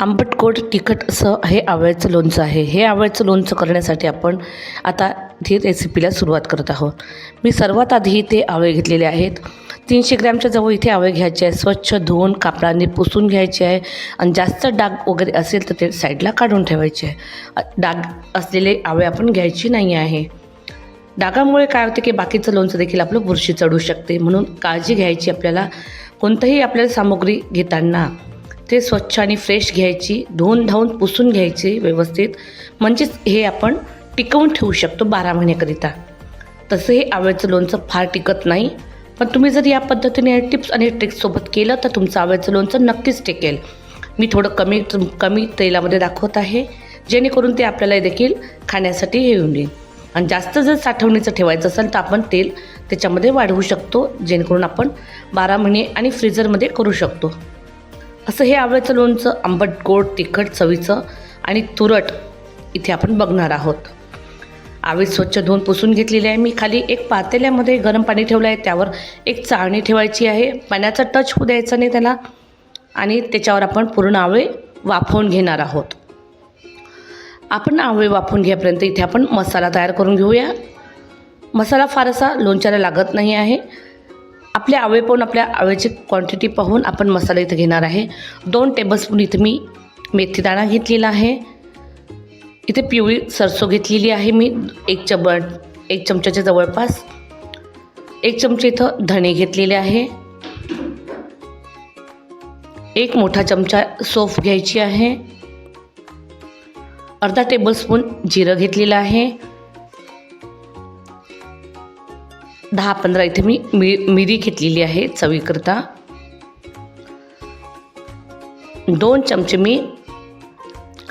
आंबट गोड तिखट असं हे आवळ्याचं लोणचं आहे. हे आवळ्याचं लोणचं करण्यासाठी आपण आता ही रेसिपीला सुरुवात करत आहोत. मी सर्वात आधी इथे आवळे घेतलेले आहेत. तीनशे ग्रॅमच्या जवळ इथे आवळे घ्यायचे आहे स्वच्छ धुवून कापडाने पुसून घ्यायचे आहे. आणि जास्त डाग वगैरे असेल तर ते साईडला काढून ठेवायचे आहे. डाग असलेले आवळे आपण घ्यायची नाही आहे. डागामुळे काय होते की बाकीचं लोणचं देखील आपलं बुरशी चढू शकते. म्हणून काळजी घ्यायची आपल्याला कोणतंही आपल्याला सामग्री घेताना. ते स्वच्छ आणि फ्रेश घ्यायची धुवून धावून पुसून घ्यायची व्यवस्थित. म्हणजेच हे आपण टिकवून ठेवू शकतो बारा महिन्याकरिता. तसं हे आवळ्याचं लोणचं फार टिकत नाही. पण तुम्ही जर या पद्धतीने टिप्स आणि ट्रिक्ससोबत केलं तर तुमचं आवळ्याचं लोणचं नक्कीच टिकेल. मी थोडं कमी कमी तेलामध्ये दाखवत आहे जेणेकरून ते आपल्याला देखील खाण्यासाठी हे येऊन येईल. आणि जास्त जर साठवणीचं ठेवायचं असेल तर आपण तेल त्याच्यामध्ये वाढवू शकतो जेणेकरून आपण बारा महिने आणि फ्रीजरमध्ये करू शकतो. असं हे आवळ्याचं लोणचं आंबट गोड तिखट चवीचं आणि तुरट इथे आपण बघणार आहोत. आवळी स्वच्छ धुवून पुसून घेतलेली आहे. मी खाली एक पातेल्यामध्ये गरम पाणी ठेवलं आहे. त्यावर एक चाळणी ठेवायची आहे. पाण्याचा टच होऊ द्यायचा नाही त्याला आणि त्याच्यावर आपण पूर्ण आवळे वाफवून घेणार आहोत. आपण आवळे वाफवून घ्यापर्यंत इथे आपण मसाला तयार करून घेऊया. मसाला फारसा लोणच्याला लागत नाही आहे. आपले आवे पाहून आपल्या आवेची क्वांटिटी पाहून आपण मसाला इथं घेणार आहे. दोन टेबलस्पून इथं मी मेथीदाणा घेतलेला आहे. इथे पिवळी सरसो घेतलेली आहे मी एक चब एक चमच्याच्या जवळपास. एक चमचे इथं धणे घेतलेले आहे. एक मोठा चमचा सोफ घ्यायची आहे. अर्धा टेबलस्पून जिरं घेतलेलं आहे. दहा पंधरा इथे मी मि मिरी घेतलेली आहे चवीकरता. दोन चमचे मी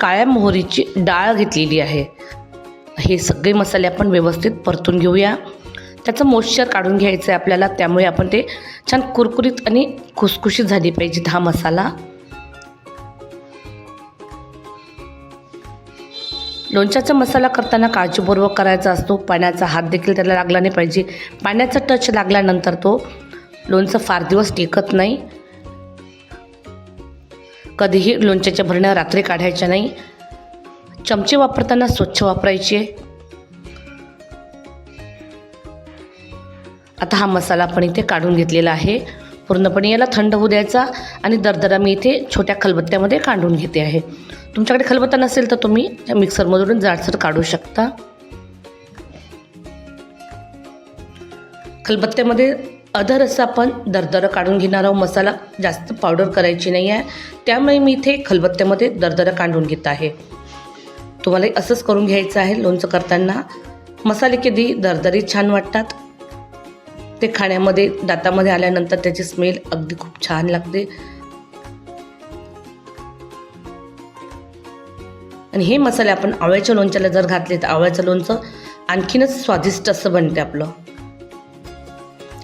काळ्या मोहरीची डाळ घेतलेली आहे. हे सगळे मसाले आपण व्यवस्थित परतून घेऊया. त्याचं मॉइश्चर काढून घ्यायचं आहे आपल्याला त्यामुळे आपण ते छान कुरकुरीत आणि खुसखुशीत झाली पाहिजे हा मसाला. लोणच्याचा मसाला करताना काळजीपूर्वक करायचा असतो. पाण्याचा हात देखील त्याला लागला नाही पाहिजे. पाण्याचा टच लागल्यानंतर तो लोणचं फार दिवस टिकत नाही. कधीही लोणच्याच्या भरण्या रात्री काढायच्या नाही. चमचे वापरताना स्वच्छ वापरायचे. आता हा मसाला आपण इथे काढून घेतलेला आहे. पूर्णपणे याला थंड होऊ द्यायचा आणि दरदरा मी इथे छोट्या खलबत्त्यामध्ये काढून घेते आहे. तुमच्याकडे खलबत्ता नसेल तर तुम्ही त्या मिक्सरमधून जाडसर काढू शकता. खलबत्त्यामध्ये अधर असं आपण दरदरं काढून घेणार आहोत. मसाला जास्त पावडर करायची नाही आहे. त्यामुळे मी इथे खलबत्त्यामध्ये दरदरं काढून घेत आहे. तुम्हाला असंच करून घ्यायचं आहे लोणचं करताना. मसाले कधी दरदरी छान वाटतात. ते खाण्यामध्ये दातामध्ये आल्यानंतर त्याची स्मेल अगदी खूप छान लागते. आणि हे मसाले आपण आवळ्याच्या लोणच्याला जर घातले तर आवळ्याचं लोणचं आणखीनच स्वादिष्ट असं बनते आपलं.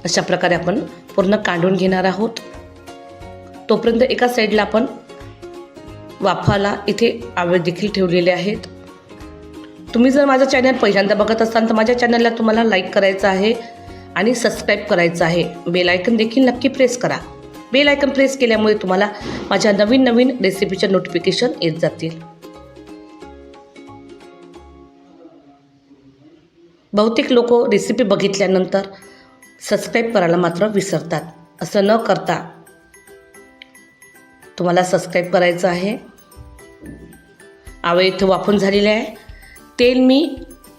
अशा प्रकारे आपण पूर्ण काढून घेणार आहोत. तोपर्यंत एका साईडला आपण वाफाला इथे आवळे देखील ठेवलेले आहेत. तुम्ही जर माझं चॅनल पहिल्यांदा बघत असाल तर माझ्या चॅनलला तुम्हाला लाईक करायचं आहे आणि सबस्क्राईब करायचं आहे. बेल आयकन देखील नक्की प्रेस करा. बेल आयकन प्रेस केल्यामुळे तुम्हाला माझ्या नवीन नवीन रेसिपीच्या नोटिफिकेशन येत जातील. बहुतेक लोक रेसिपी बघितल्यानंतर सबस्क्राईब करायला मात्र विसरतात. असं न करता तुम्हाला सबस्क्राईब करायचं आहे. आवळे इथं वाफून झालेले आहे. तेल मी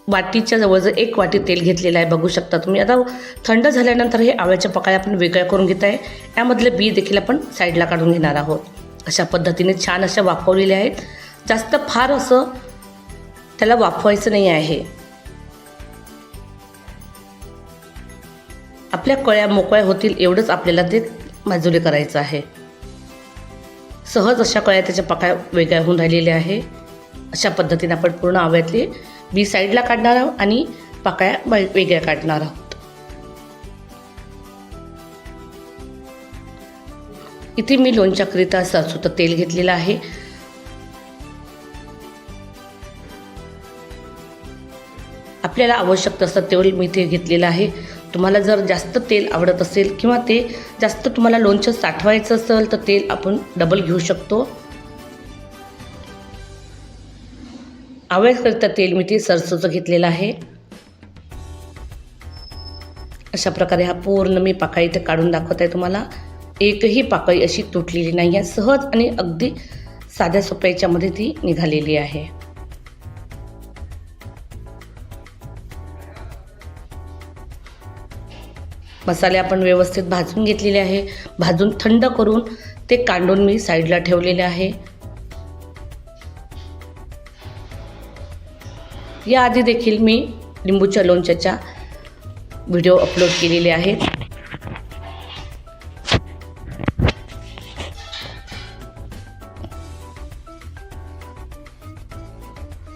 वाटीच्या जवळजवळ एक वाटी तेल घेतलेलं आहे. बघू शकता तुम्ही. आता थंड झाल्यानंतर हे आवळ्याच्या पकाळ्या आपण वेगळ्या करून घेत आहे. यामधले बी देखील आपण साईडला काढून घेणार आहोत. अशा पद्धतीने छान अशा वाफवलेल्या आहेत. जास्त फार असं त्याला वाफवायचं नाही आहे. आपल्या कळ्या मोकळ्या होतील एवढंच आपल्याला ते माजुली करायचं आहे. सहज अशा कळ्या त्याच्या पकाया वेगळ्या होऊन राहिलेल्या आहे. अशा पद्धतीने आपण पूर्ण आवयातली बी साईडला काढणार आहोत आणि पाकळ्या वेगळ्या काढणार आहोत. इथे मी लोणच्याकरिता सरसोचं तेल घेतलेलं आहे. आपल्याला आवश्यक तसं तेल मी ते घेतलेलं आहे. तुम्हाला जर जास्त तेल आवडत असेल किंवा ते जास्त तुम्हाला लोणचं साठवायचं असेल तर तेल आपण डबल घेऊ शकतो. आवडकरिता तेल मी ते सरसोचं घेतलेलं आहे. अशा प्रकारे हा पूर्ण मी पाकळी इथे काढून दाखवत आहे तुम्हाला. एकही पाकळी अशी तुटलेली नाही आहे. सहज आणि अगदी साध्या सोप्या याच्यामध्ये ती निघालेली आहे. मसाले आपण व्यवस्थित भाजून घेतलेले आहे. भाजून थंड करून ते कांडून मी साईडला ठेवलेले आहे. याआधी देखील मी लिंबूच्या लोणच्याच्या व्हिडिओ अपलोड केलेले आहेत.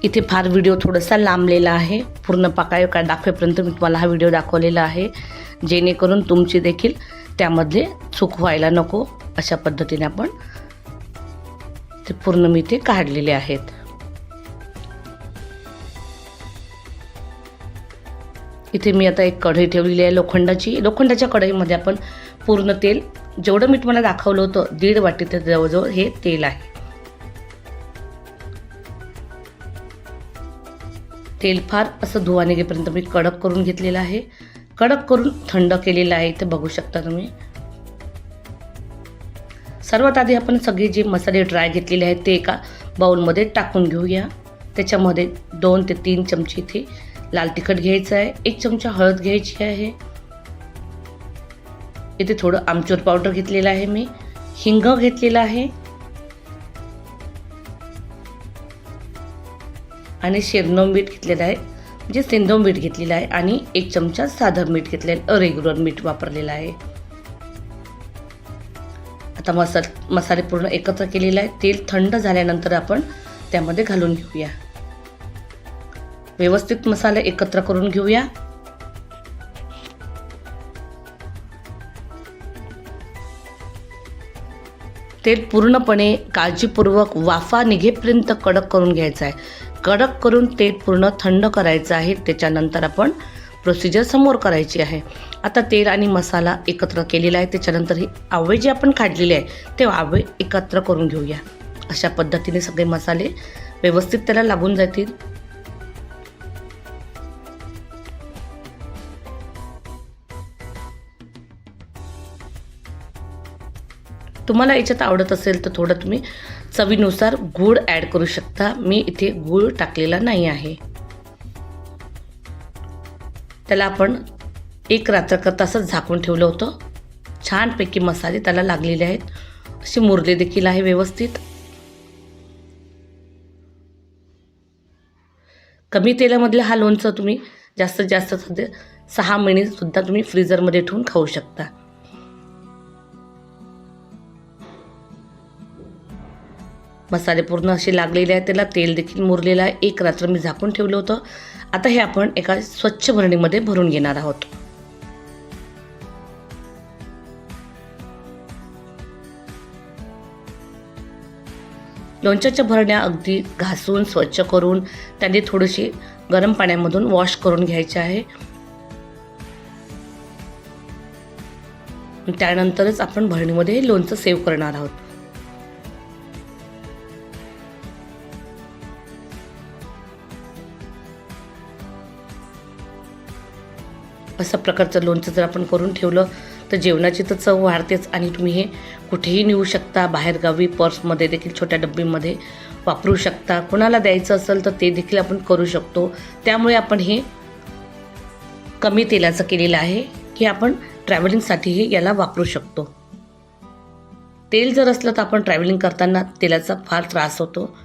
इथे फार व्हिडिओ थोडासा लांबलेला आहे. पूर्ण पाकाय का दाखवेपर्यंत मी तुम्हाला हा व्हिडिओ दाखवलेला आहे. जेणेकरून तुमची देखील त्यामध्ये चूक व्हायला नको अशा पद्धतीने आपण ते पूर्ण मी ते काढलेले आहेत. इथे मी आता एक कढई ठेवलेली आहे लोखंडाची. लोखंडाच्या कढईमध्ये आपण पूर्ण तेल जेवढं मी तुम्हाला दाखवलं होतं दीड वाटी ते जवळजवळ हे तेल आहे. तेल फार असं धुवा निघेपर्यंत मी कडक करून घेतलेलं आहे. कडक करून थंड केलेलं आहे इथे बघू शकता तुम्ही. सर्वात आधी आपण सगळे जे मसाले ड्राय घेतलेले आहेत ते एका बाउलमध्ये टाकून घेऊया. त्याच्यामध्ये दोन ते तीन चमचे इथे लाल तिखट घ्यायचं आहे एक चमचा हळद घ्यायची आहे. इथे थोडं आमचूर पावडर घेतलेलं आहे मी हिंग घेतलेलं आहे. आणि शेरनो मीठ घेतलेलं आहे. जे सेंदो मीठ घेतलेलं आहे आणि एक चमचा साधं मीठ घेतलेलं आहे. रेग्युलर मीठ वापरलेलं आहे. आता मसाल मसाले पूर्ण एकत्र केलेलं आहे तेल थंड झाल्यानंतर आपण त्यामध्ये घालून घेऊया. व्यवस्थित मसाले एकत्र करून घेऊया. तेल पूर्णपणे काळजीपूर्वक वाफा निघेपर्यंत कडक करून घ्यायचं आहे. कडक करून ते पूर्ण थंड करायचं आहे. त्याच्यानंतर आपण प्रोसिजर समोर करायची आहे. आता तेल आणि मसाला एकत्र केलेला आहे. त्याच्यानंतर ही आवे जे आपण काढलेले आहे ते आवे एकत्र करून घेऊया. अशा पद्धतीने सगळे मसाले व्यवस्थित त्याला लागून जातील. तुम्हाला याच्यात आवडत असेल तर थोडं तुम्ही चवीनुसार गूळ ॲड करू शकता. मी इथे गूळ टाकलेला नाही आहे. त्याला आपण एक रात्र करता असं झाकून ठेवलं होतं. छानपैकी मसाले त्याला लागलेले आहेत. असे मुरले देखील आहे व्यवस्थित. कमी तेलामधलं हा लोणचं तुम्ही जास्तीत जास्त सध्या सहा महिनेसुद्धा तुम्ही फ्रीजरमध्ये ठेवून खाऊ शकता. मसाले पूर्ण असे लागलेले आहेत त्याला तेल देखील मुरलेलं आहे. एक रात्र मी झाकून ठेवलं होतं. आता हे आपण एका स्वच्छ भरणीमध्ये भरून घेणार आहोत. लोणच्याच्या भरण्या अगदी घासून स्वच्छ करून त्यांनी थोडीशी गरम पाण्यामधून वॉश करून घ्यायचे आहे. त्यानंतरच आपण भरणीमध्ये लोणचं सेव्ह करणार आहोत. अशा प्रकारचं लोणचं जर आपण करून ठेवलं तर जेवणाची तर चव वाढतेच आणि तुम्ही हे कुठेही नेऊ शकता. बाहेरगावी पर्समध्ये देखील छोट्या डब्बीमध्ये वापरू शकता. कोणाला द्यायचं असेल तर ते देखील आपण करू शकतो. त्यामुळे आपण हे कमी तेलाचं केलेलं आहे की आपण ट्रॅव्हलिंगसाठीही याला वापरू शकतो. तेल जर असलं तर आपण ट्रॅव्हलिंग करताना तेलाचा फार त्रास होतो.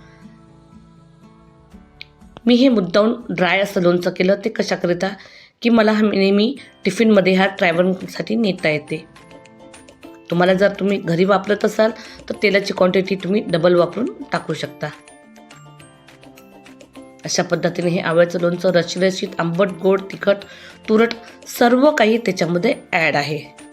मी हे मुद्दाहून ड्राय असं लोणचं केलं ते कशाकरिता की मला हा नेहमी टिफिनमध्ये ह्या ट्रॅव्हलिंगसाठी नेता येते. तुम्हाला जर तुम्ही घरी वापरत असाल तर तेलाची क्वांटिटी तुम्ही डबल वापरून टाकू शकता. अशा पद्धतीने हे आवळ्याचं लोणचं रचरशीत आंबट गोड तिखट तुरट सर्व काही त्याच्यामध्ये ॲड आहे.